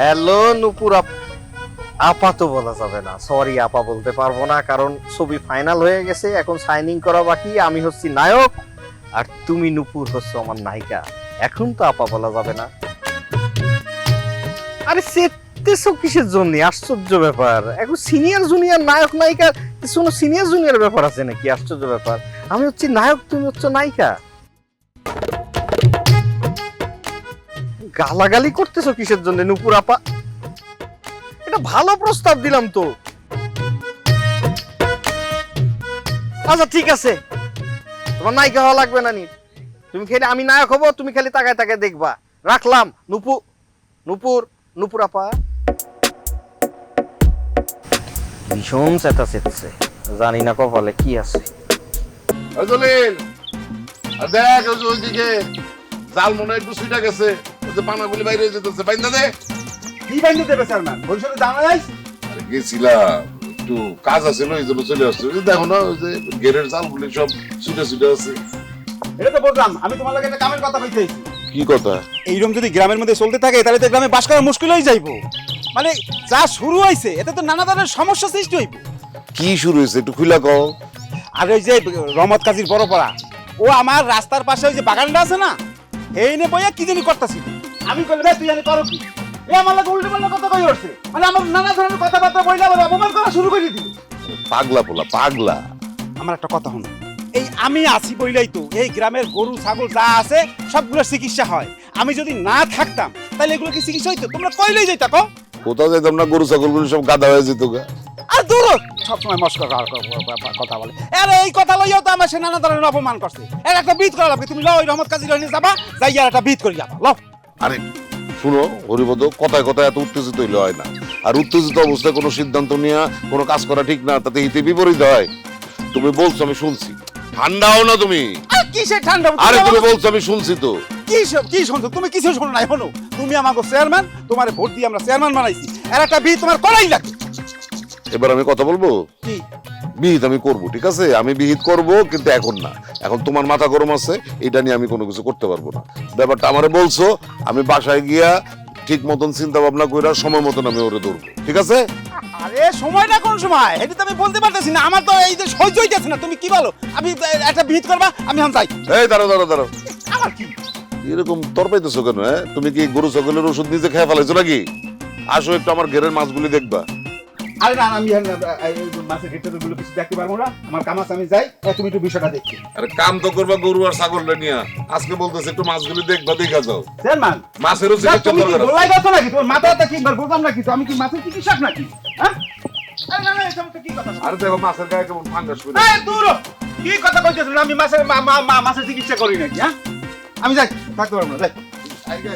Hello নুপুর up তো বলা যাবে না। সরি আপা বলতে পারব না, কারণ ছবি ফাইনাল হয়ে গেছে, এখন সাইনিং করা বাকি, আমি হচ্ছি নায়ক, আর তুমি নুপুর হচ্ছ আমার নায়িকা। এখন তো আপা বলা যাবে না। আরে সেতেছো কিসের জন্য? আশ্চর্য ব্যাপার। এখন সিনিয়র জুনিয়র নায়ক, নায়িকা কোনো সিনিয়র জুনিয়র ব্যাপার আছে নাকি? আশ্চর্য ব্যাপার। আমি হচ্ছি নায়ক, তুমি হচ্ছ নায়িকা। গালাগালি করতেছো কিসের জন্য নুপুর আপা? এটা ভালো প্রস্তাব দিলাম তো। আচ্ছা ঠিক আছে। তোমার নায়িকা হওয়া লাগবে না নি। তুমি খালি আমি নায়ক হব তুমি খালি তাকায় তাকায় দেখবা। রাখলাম নুপু নুপুর নুপুর আপা। ভীষণ চেতা চেতছে জানি না কপালে কি আছে। দেখ ওই ওইদিকে জাল মনে হয় একটু সুইটা গেছে। যে পানাগুলি বাইরে যেতেছে বাইন্দা দে। কি বাইন্দে দেবে চেয়ারম্যান ভবিষ্যতে জানা যাইস আরে গেছিলাম একটু কাজ আছে এই জন্য চলে আসছে। দেখো না ওই যে জালগুলি সব সুইটা সুইটা আছে। এটা তো বললাম আমি তোমার লাগে একটা কামের কথা কইতে কি কথা? এইরকম যদি গ্রামের মধ্যে চলতে থাকে তাহলে তো গ্রামে বাস করা মুশকিল হয়ে যাইবো। মানে যা শুরু হয়েছে এতে তো নানা ধরনের সমস্যা সৃষ্টি হইব। কি শুরু হয়েছে একটু খুলা কও। আর ওই যে রহমত কাজীর বড় পড়া ও আমার রাস্তার পাশে ওই যে বাগানটা আছে না এই নে বইয়া কি জানি করতেছিল। আমি কইলে ভাই তুই জানি করো কি? এ আমার লাগে উল্টো পাল্টা কথা কই উঠছে মানে আমার নানা ধরনের কথাবার্তা বইলে আবার অপমান করা শুরু করে দিল। পাগলা পোলা পাগলা। আমার একটা কথা শুনো এই আমি আছি বইলেই তো এই গ্রামের গরু ছাগল যা আছে সবগুলোর চিকিৎসা হয়। আমি যদি না থাকতাম তাহলে এগুলো কি চিকিৎসা হইতো? তোমরা কইলেই যাইতা কো কোথাও যেতাম না গরু ছাগলগুলি সব গাদা হয়ে যেত গা। আর দূর সবসময় মস্কর কথা বলে। আরে এই কথা লইয়াও তো আমার সে নানা ধরনের অপমান করছে। এর একটা বিদ করা লাগবে তুমি লও ওই রহমত কাজী লইনে যাবা যাই আর একটা বিদ করি যাবা লও। আরে শুনো হরিপদ কথায় কথায় এত উত্তেজিত হইলে হয় না। আর উত্তেজিত অবস্থায় কোনো সিদ্ধান্ত নিয়ে কোনো কাজ করা ঠিক না তাতে হিতে বিপরীত হয়। তুমি বলছো আমি শুনছি। ঠান্ডাও হও না তুমি? আর কিসে ঠান্ডা? আরে তুমি বলছো আমি শুনছি তো। কি সব কি শুনছো? তুমি কিছু শোনো নাই? শোনো তুমি আমাকে চেয়ারম্যান তোমার ভোট দিয়ে আমরা চেয়ারম্যান বানাইছি। আর একটা বি তোমার করাই লাগবে। এবার আমি কথা বলব? কি বিহিত আমি করব ঠিক আছে? আমি বিহিত করব কিন্তু এখন না। এখন তোমার মাথা গরম আছে এটা নিয়ে আমি কোনো কিছু করতে পারব না। ব্যাপারটা আমারে বলছো আমি বাসায় গিয়া ঠিক মতন চিন্তা ভাবনা কইরা সময় মতন আমি ওরে ধরবো ঠিক আছে? আরে সময়টা কোন সময়? এটা তো আমি বলতে পারতেছি না। আমার তো এই যে সহ্য হইতেছে না। তুমি কি বলো? আমি একটা বিহিত করবা আমি এখন যাই। এই দাঁড়ো দাঁড়ো দাঁড়ো আমার কি? এরকম তর পাইতেছো কেন হ্যাঁ? তুমি কি গরু ছাগলের ওষুধ নিজে খেয়ে ফেলাইছো নাকি? আসো একটু আমার ঘেরের মাছগুলি দেখবা। আরে না আমি আর মাছের ক্ষেত্রে গুলো কিছু দেখতে পারব না। আমার কাম আছে আমি যাই। তুমি একটু বিষয়টা দেখি আরে কাম তো করবা গরু আর ছাগলটা নিয়ে আজকে বলতেছে একটু মাছগুলি দেখবা দেখা যাও। চেয়ারম্যান মাছেরও চিকিৎসা তুমি কি দরকার আছে। গোলাই নাকি? তোমার মাথাটা কি একবার বলতাম নাকি? তো আমি কি মাছের চিকিৎসক নাকি? হ্যাঁ? আরে কথা? দেখো মাছের গায়ে কেমন ফাঙ্গাস করে দূর কি কথা কইতেছ? না আমি মাছের মাছের চিকিৎসা করি নাকি হ্যাঁ? আমি যাই থাকতে পারব না যাই। আগে